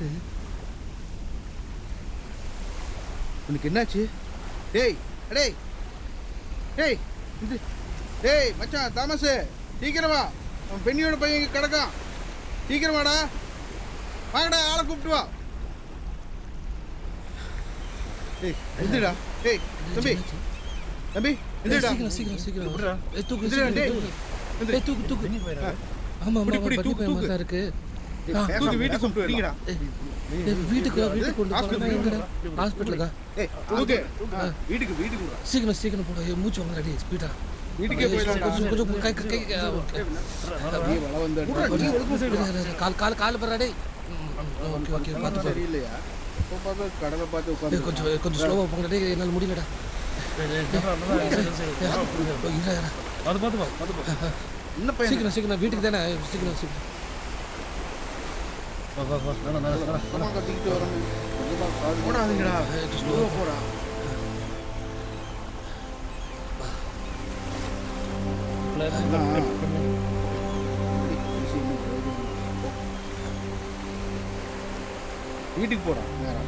யாரு உனக்கு என்னாச்சு? டேய் டேய் டேய் இது டேய் மச்சான் தாமஸ் சீக்கிரம் வா. அவன் பெண்ணியோட பையன் இங்க கிடக்கான். சீக்கிரம் வாடா. வாங்கடா ஆளை கூப்பிட்டு வா. டேய் எந்திரடா. டேய் தம்பி தம்பி எந்திரடா. சீக்கிரம் சீக்கிரம் சீக்கிரம். தூக்கு எந்திரடா சீக்கிரம், டேய் தூக்கு. தூக்கு தூக்கு. ஆமா புடி, தூக்கு, தூக்கு. இருக்கு. வீட்டுக்கு கொண்டு வரீங்கடா வீட்டுக்கு வீட்டுக்கு கொண்டு போறேன் எங்கடா ஹாஸ்பிட்டலுக்கா ஏய் ஆ, வீட்டுக்கு வீட்டுக்கு விடுடா. சீக்கிரம் சீக்கிரம் போட ஏய், மூச்சு வாங்க ஸ்பீடா வீட்டுக்கே கொஞ்சம் கொஞ்சம் கை கை கை ஓகே அப்படியே வள வந்து கால் கால் கால் பரடா டேய் ஓகே ஓகே பார்த்து பாரு சரியில்லையா இப்போ பார்த்தா கடலை பார்த்து ஏய், உட்காந்து கொஞ்சம் கொஞ்சம் ஸ்லோவா போங்க டேய் என்னால முடியலடா அது பார்த்து பா பார்த்து பா என்ன பையன் சீக்கிரம் சீக்கிரம் வீட்டுக்கு தானே சீக்கிரம் சீக்கிரம் வா வா வா வேணாம் வேணாம் வேணாம் அம்மா கத்திக்கிட்டு வரணும் போடாதீங்கடா ஸ்லோவா போடா வீட்டுக்கு போடா நேரா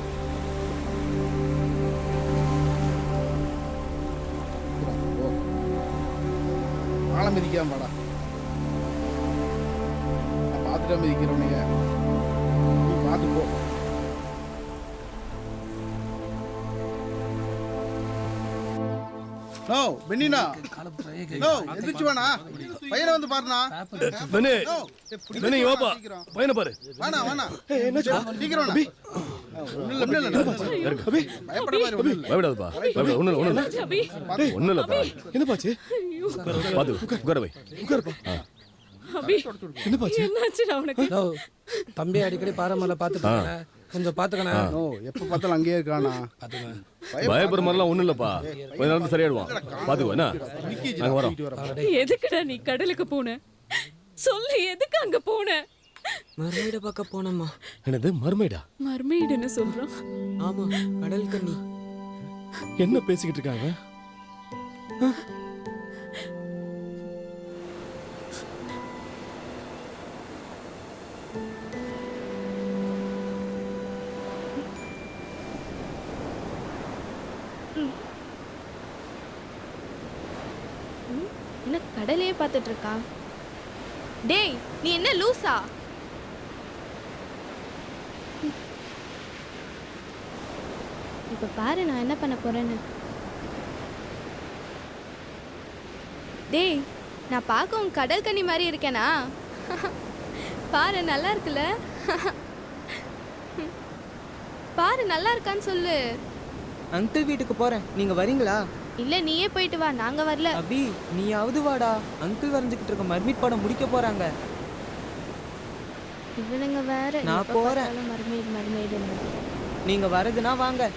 போ. ஆளை மிதிக்காம வாடா பார்த்துட்டா நோ பெண்ணினா நோ எந்திரிச்சு பையனை வந்து பாருண்ணா. பெண்ணே பெண்ணே வா, யோப்பா சீக்கிரம். பையனை பாரு. சீக்கிரம் ஒண்ணு இல்ல ஒண்ணு இல்ல. அபி தம்பி அடிக்கடி பாரமலை பார்த்துட்டு கொஞ்சம் பார்த்துக்கண்ணா நோ, எப்ப பார்த்தாலும் அங்கேயே இருக்கானா? பார்த்துக்கண்ணா பயப்படுற மாதிரிலாம் ஒண்ணும் இல்லப்பா கொஞ்ச நேரத்துல சரியாயிடுவான். பாத்துக்கோ என்ன? நாங்க வரோம். எதுக்குடா நீ கடலுக்கு போன? சொல்லு எதுக்கு அங்க போன? மறுமையிட பார்க்க போனோம்மா. என்னது மர்மைடா மர்மெய்டுன்னு சொல்றான் ஆமா கடல் கண்ணி. என்ன பேசிக்கிட்டு இருக்காங்க? என்ன கடலையே பார்த்துட்டு இருக்கா? டேய் நீ என்ன லூசா? இப்ப பாரு நான் என்ன பண்ண போறேன்னு. டேய் நான் பார்க்க உன் கடல் கண்ணி மாதிரி இருக்கேனா? பாரு நல்லா இருக்குல்ல? பாரு நல்லா இருக்கான்னு சொல்லு. அங்கிள் வீட்டுக்கு போறேன். நீங்க வரீங்களா? இல்ல நீயே போயிட்டு வா. நாங்க வரல. அபி நீயாவது வாடா. அங்கிள் வரைஞ்சுக்கிட்டு இருக்க மர்மிட் படம் முடிக்க போறாங்க. இவனுங்க வேற. நான் போறேன். மருமைடு மருமைடுன்னு நீங்க வரதுன்னா வாங்க.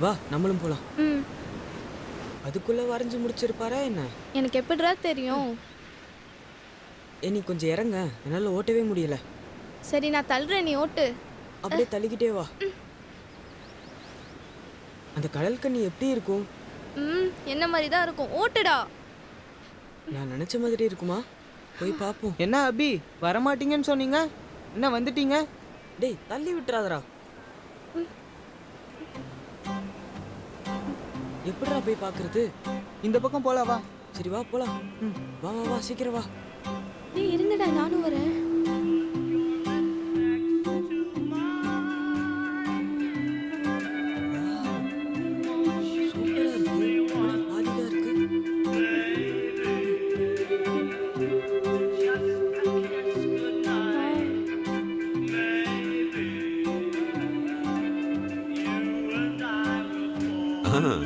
வா நம்மளும் போலாம். அதுக்குள்ள வரைஞ்சு முடிச்சிருப்பாரா என்ன? எனக்கு எப்படிடா தெரியும்? ஏ நீ கொஞ்சம் இறங்க. என்னால ஓட்டவே முடியல. சரி நான் தள்ளுறேன் நீ ஓட்டு. அப்படியே தள்ளிக்கிட்டே வா. அந்த கடல் கண்ணி எப்படி இருக்கும்? ம் என்ன மாதிரி தான் இருக்கும். ஓட்டுடா. நான் நினைச்ச மாதிரி இருக்குமா? போய் பாப்போம். என்ன அபி வரமாட்டீங்கன்னு சொன்னீங்க? என்ன வந்துட்டீங்க? டேய் தள்ளி விட்டுறாதடா. எப்படிடா போய் பார்க்கறது இந்த பக்கம் போலாம் வா. சரி வா போலாம். ம். வா வா வா சீக்கிரம் வா. டேய் இருங்கடா நானும் வரேன்.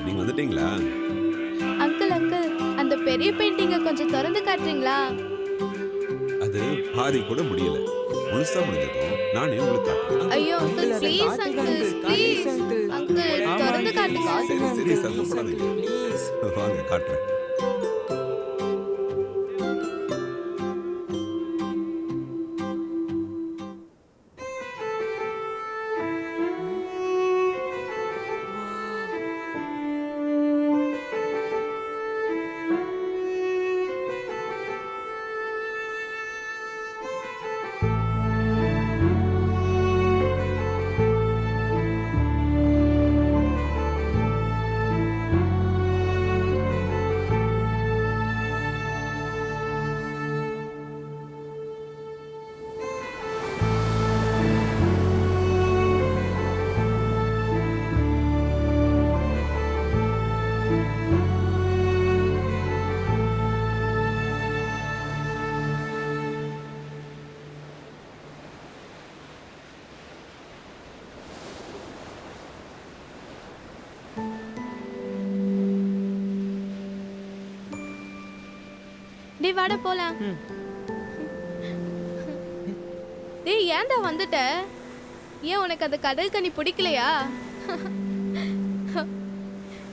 நீங்க வந்துட்டீங்களா? அங்கிள் அங்கிள் அந்த பெரிய பெயிண்டிங்கை கொஞ்சம் திறந்து காட்டுறீங்களா? அது பாதி கூட முடியல முழுசா முடிஞ்சதும் நானே உங்களுக்கு காட்டுறேன் ஐயோ uncle please uncle uncle, please. Uncle திறந்து காட்டுங்க சரி சரி சத்தப்படாதீங்க ப்ளீஸ் வாங்க காட்டுறேன் சரி வாட போலாம். ம். டேய் ஏன்டா வந்துட்ட? ஏன் உனக்கு அந்த கடல் கனி பிடிக்கலையா?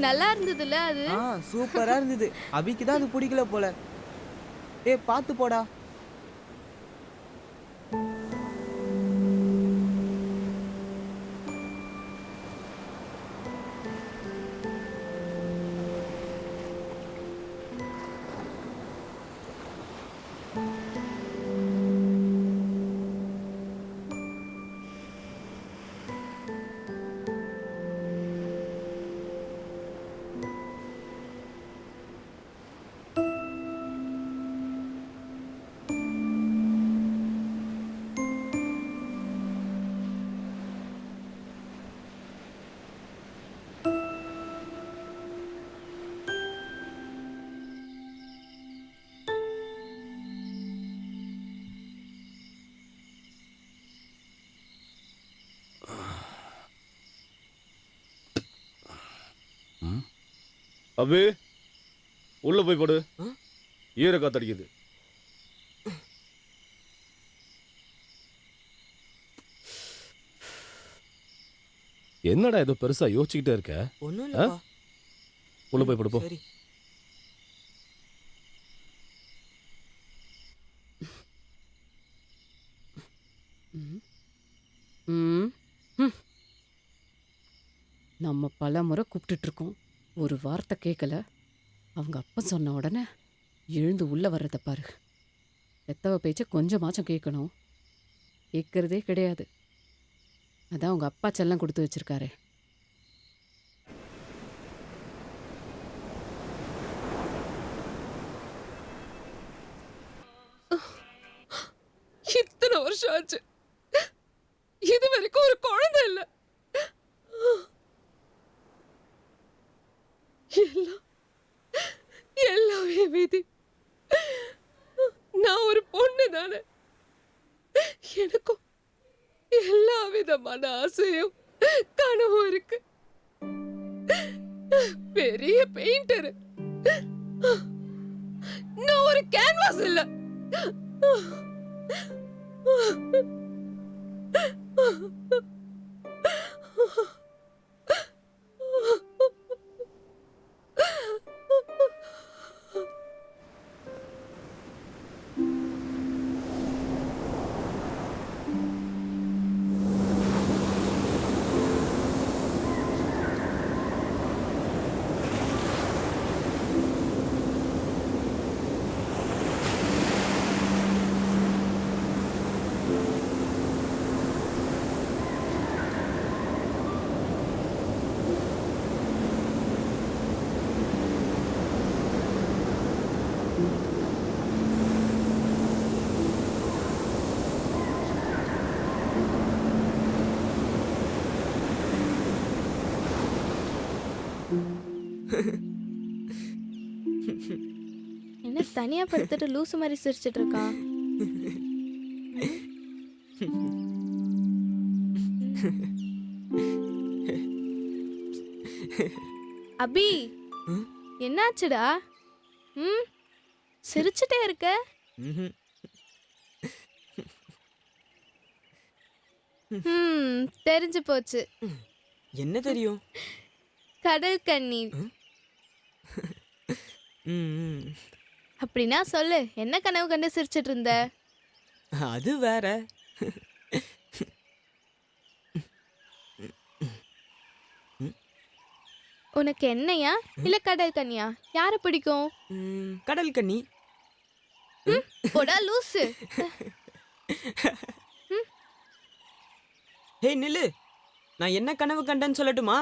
நல்லா இருந்ததுல அது? சூப்பரா இருந்தது. அபிக்கு தான் அது பிடிக்கல போல. ஏய் பார்த்து போடா. அபி உள்ள போய் படு? ஈர காத்தடிக்குது என்னடா ஏதோ பெருசா யோசிச்சுக்கிட்டே இருக்க? ஒன்றும் இல்லைப்பா. உள்ள போய் படு போ. சரி. ம். ம். நம்ம பல முறை கூப்பிட்டுட்டு இருக்கோம். ஒரு வார்த்தை கேட்கல அவங்க அப்பா சொன்ன உடனே எழுந்து உள்ளே வர்றத பாரு. எத்தவ பேச்சை கொஞ்சமாச்சும் கேட்கணும் கேட்கறதே கிடையாது. அதான் அவங்க அப்பா செல்லம் கொடுத்து வச்சிருக்காரே. இத்தனை வருஷம் ஆச்சு. இது வரைக்கும் ஒரு குழந்தை இல்லை. எல்லாம் எல்லாமே விதி நான் ஒரு பொண்ணு தானே. எனக்கும் எல்லா விதமான ஆசையும் கனவும் இருக்கு. பெரிய பெயிண்டர் நான் ஒரு கேன்வாஸ் இல்ல. என்ன தனியா படுத்துட்டு லூசு மாதிரி சிரிச்சிட்டு இருக்கான் அபி என்னாச்சுடா? ம் சிரிச்சுட்டே இருக்க? தெரிஞ்சு போச்சு. என்ன தெரியும்? கடல் கண்ணி ம், ம். அப்படின்னா சொல்லு என்ன கனவு கண்டு சிரிச்சிட்டு இருந்த அது வேற. உனக்கு என்னையா? இல்ல கடல் கண்ணியா? யார பிடிக்கும்? கடல் கன்னி போடா லூசு. ஹே நில்லு. நான் என்ன கனவு கண்டேன்னு சொல்லட்டுமா.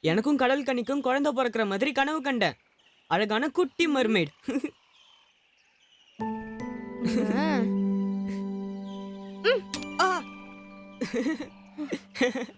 எனக்கும் கடல் கன்னிக்கும் குழந்தை பிறக்கிற மாதிரி கனவு கண்டேன். அழகான குட்டி மர்மெய்ட். ஆ.